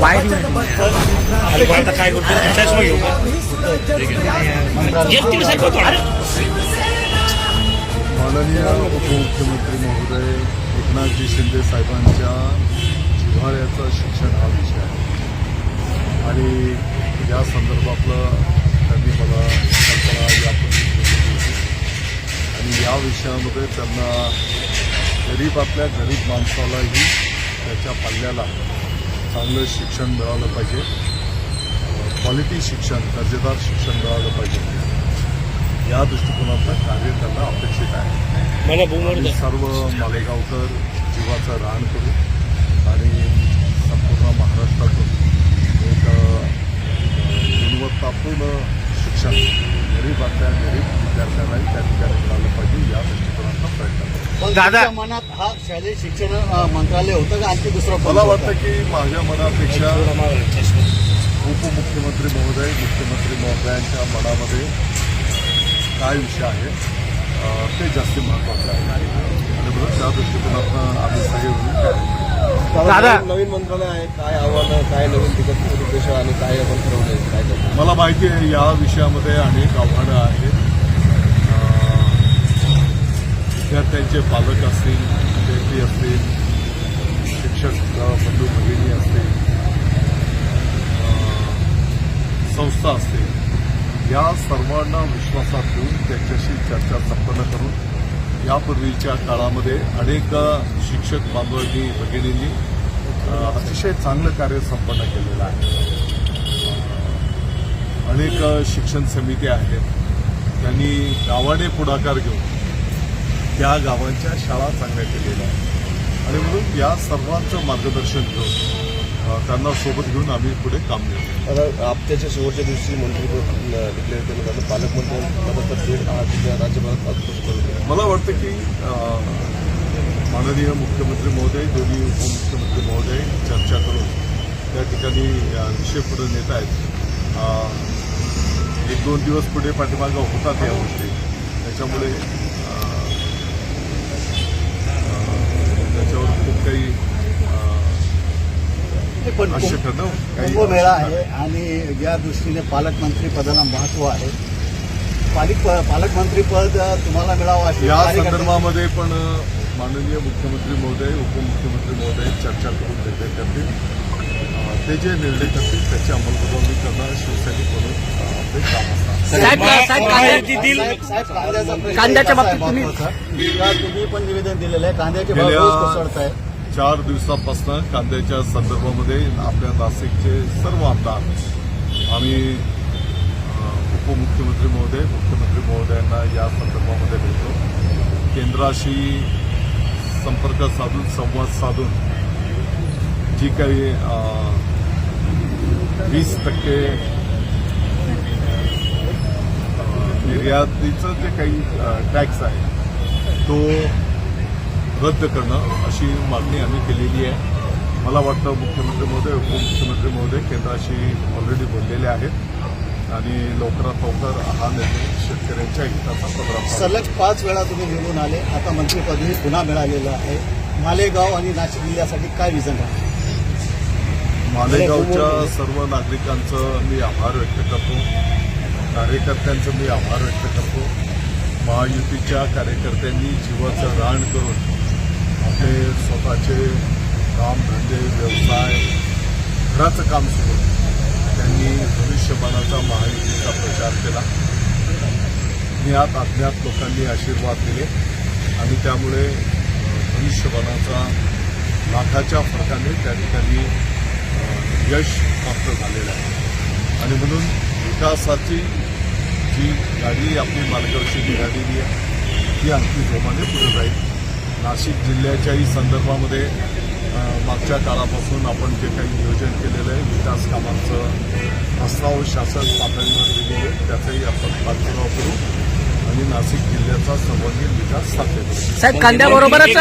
वाईट काय करतो चष्मा घेऊ माननीय उपमुख्यमंत्री महोदय एकनाथजी शिंदे साहेबांच्या जिव्हाळ्याचं शिक्षण हा विषय आहे आणि या संदर्भातलं त्यांनी मला कल्पना यापूर्वी आणि या विषयामध्ये त्यांना गरीबातल्या गरीब माणसालाही त्याच्या पल्ल्याला चांगलं शिक्षण मिळालं पाहिजे. क्वालिटी शिक्षण दर्जेदार शिक्षण मिळालं पाहिजे. या दृष्टिकोनातलं कार्य त्यांना अपेक्षित आहे. सर्व मालेगावकर जीवाचं रान करू आणि संपूर्ण महाराष्ट्रातून एक अ, गुणवत्तापूर्ण शिक्षण गरीबातल्या गरीब विद्यार्थ्यांनाही त्या ठिकाणी मिळालं पाहिजे या दृष्टिकोनातला प्रयत्न करू पण दादा- मनात हा शालेय शिक्षण मंत्रालय होतं का? आणखी दुसरं मला? वाटतं की माझ्या मनापेक्षा उपमुख्यमंत्री महोदय मुख्यमंत्री महोदयांच्या मनामध्ये काय विषय आहे ते जास्ती महत्त्वाचं आहे. आणि म्हणून त्या दृष्टिकोनातनं आम्ही सगळे. दादा नवीन मंत्रालय आहे काय आव्हानं काय नवीन तिकट उद्देश आणि काय आपण ठरवले काय करतो मला माहिती आहे या विषयामध्ये अनेक आव्हानं आहेत. विद्यार्थ्यांचे पालक असतील विद्यार्थी असतील शिक्षक बंधू भगिनी असतील संस्था असतील या सर्वांना विश्वासात घेऊन त्यांच्याशी चर्चा संपन्न करून यापूर्वीच्या काळामध्ये अनेक शिक्षक बांधवांनी भगिनींनी अतिशय चांगलं कार्य संपन्न केलेलं आहे. अनेक शिक्षण समिती आहेत. त्यांनी गावाने पुढाकार घेऊन त्या गावांच्या शाळा चांगल्या केलेल्या आहेत. आणि म्हणून या सर्वांचं मार्गदर्शन घेऊन त्यांना सोबत घेऊन आम्ही पुढे काम आता आपत्याच्या शेवटच्या दिवशी मंत्रीपद डिक्लेअर केलं जातं पालकमंत्री राज्यभरात मला वाटतं की माननीय मुख्यमंत्री महोदय दोन्ही उपमुख्यमंत्री महोदय चर्चा करून त्या ठिकाणी विषय पुढे नेत आहेत. एक दोन दिवस पुढे पाठीमागं होतात या गोष्टी. त्याच्यामुळे त्याच्यावर खूप काही अ, ते पण भाष्य कुंभ- करणं काही कुंभमेळा आहे आणि या दृष्टीने पालकमंत्री पदाला महत्त्व आहे. पालिक पालकमंत्री पद तुम्हाला मिळावं या संदर्भामध्ये पण माननीय मुख्यमंत्री महोदय उपमुख्यमंत्री महोदय चर्चा करून निर्णय करतील. ते जे निर्णय करतील त्याची अंमलबजावणी करणं शिवसैनिक कांद्याच्या बाबतीत तुम्ही- पण निवेदन दिलेलं आहे. कांद्याचे भाव चार दिवसापासून कांद्याच्या संदर्भामध्ये आपल्या नाशिकचे सर्व आमदार आम्ही उपमुख्यमंत्री महोदय मुख्यमंत्री महोदयांना या संदर्भामध्ये भेटलो. केंद्राशी संपर्क साधून संवाद साधून जी काही वीस टक्के निर्यातीचं जे काही टॅक्स आहे तो रद्द करणं अशी मागणी आम्ही केलेली आहे. मला वाटतं मुख्यमंत्री महोदय उपमुख्यमंत्री महोदय केंद्राशी ऑलरेडी बोललेले आहेत. आणि लवकरात लवकर हा निर्णय शेतकऱ्यांच्या हिताचा पदरात सलग पाच वेळा तुम्ही निवडून आले. आता मंत्रिपदही पुन्हा मिळालेलं आहे. मालेगाव आणि नाशिक जिल्ह्यासाठी काय विजन आहे? मालेगावच्या सर्व नागरिकांचं मी आभार व्यक्त करतो. कार्यकर्त्यांचं मी आभार व्यक्त करतो. महायुतीच्या कार्यकर्त्यांनी जीवाचं रान करून आपले स्वतःचे कामधंदे व्यवसाय घराचं काम सुरू त्यांनी भविष्यमानाचा महायुतीचा प्रचार केला. ज्ञात अज्ञात लोकांनी आशीर्वाद दिले आणि त्यामुळे भविष्यमानाचा लाखाच्या फरकाने त्या ठिकाणी यश प्राप्त झालेलं आहे. आणि म्हणून विकासाची जी गाडी आपली मालगावची निघालेली आहे ती आणखी जोमाने पुढे जाईल. नाशिक जिल्ह्याच्याही संदर्भामध्ये मागच्या काळापासून आपण जे काही नियोजन केलेलं आहे विकास कामांचं प्रस्ताव शासन पातळीवर दिलेले आहे त्याचाही आपण पाठपुरावा करू आणि नाशिक जिल्ह्याचा सर्वांगीण विकास साध्य करू. साहेब कांद्याबरोबरच